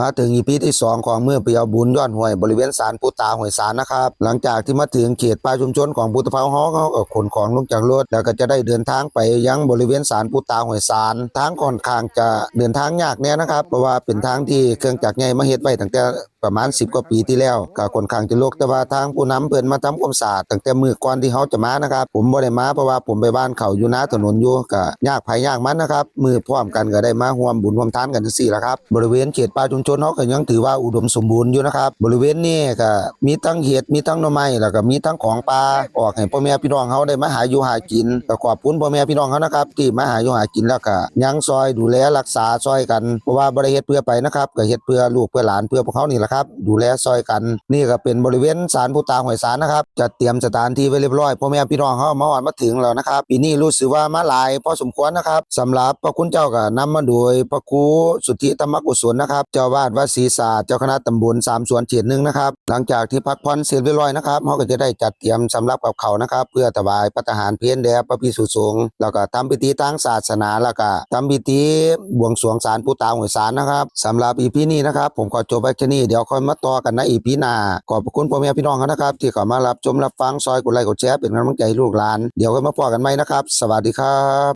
มาถึงอีพีที่ 2 ของเมื่อไปเอาบุญย้อนห้วยบริเวณศาลปูตาห้วยสารนะครับ หลังจากที่มาถึงเขตป่าชุมชนของปูตะเภาฮ้อเขาก็ขนของลงจากรถแล้วก็จะได้เดินทางไปยังบริเวณศาลปูตาห้วยสารทางค่อนข้างจะเดินทางยากแน่นะครับ เพราะว่าเป็นทางที่เครื่องจักรใหญ่มาเฮ็ดไว้ตั้งแต่ประมาณ 10 กว่าปีที่แล้วก็ค่อนข้างจะลกแต่ว่าทางผู้นำเพิ่นมาทำความสะอาดตั้งแต่มื้อก่อนที่เฮาจะมานะครับ ผมบ่ได้มาเพราะว่าผมไปบ้านเขาอยู่น้าถนนอยู่ก็ยากภัยยากมันนะครับมือพร้อมกันก็ได้มาร่วมบุญร่วมทานกันจังซี่ล่ะครับบริเวณเขตป่าชุมชนเฮาก็ยังถือว่าอุดมสมบูรณ์อยู่นะครับ บริเวณนี้ก็มีทั้งเห็ดมีทั้งหน่อไม้แล้วก็มีทั้งของป่าออกให้พ่อแม่พี่น้องเฮาได้มาหาอยู่หากินก็ขอบคุณพ่อแม่พี่น้องเฮานะครับที่มาหาอยู่หากินแล้วก็ยังซอยดูแลรักษาซอยกันเพราะว่าบ่ได้เฮ็ดเพื่อไปนะครับก็เฮ็ดเพื่อลูกเพื่อหลานเพื่อพวกเขานี่แหละครับดูแลซอยกัน นี่ก็เป็นบริเวณศาลผู้ตาหวยสารนะครับจะเตรียมสถานที่ไว้เรียบร้อยพ่อแม่พี่น้องเฮามาฮอดมาถึงแล้วนะครับปีนี้รู้สึกว่ามาหลายพอสมควรนะครับสำหรับพระคุณเจ้าก็นำมาโดยพระครูสุทธิธรรมกุศลนะครับเจ้าวาดวัดศรีสาเจ้าคณะตำบลสามสวนเขตหนึ่งนะครับ หลังจากที่พักผ่อนเสร็จเรียบร้อยนะครับเฮาก็จะได้จัดเตรียมสำหรับกับเขานะครับ เพื่อถวายพระทหารเพลแด่พระภิกษุสงฆ์แล้วก็ทำพิธีทางศาสนาแล้วก็ทำพิธีบวงสรวงศาลผู้ตาหวยสารนะครับสำหรับอีพีนี้นะครับ ผมขอจบไว้แค่นี้เดี๋ยวค่อยมาต่อกันในอีพีหน้าขอบคุณพ่อแม่พี่น้องนะครับ ที่เข้ามารับชมรับฟังซอยกดไลค์กดแชร์เป็นกำลังใจให้ลูกหลาน เดี๋ยวค่อยมาพบกันใหม่นะครับ สวัสดีครับ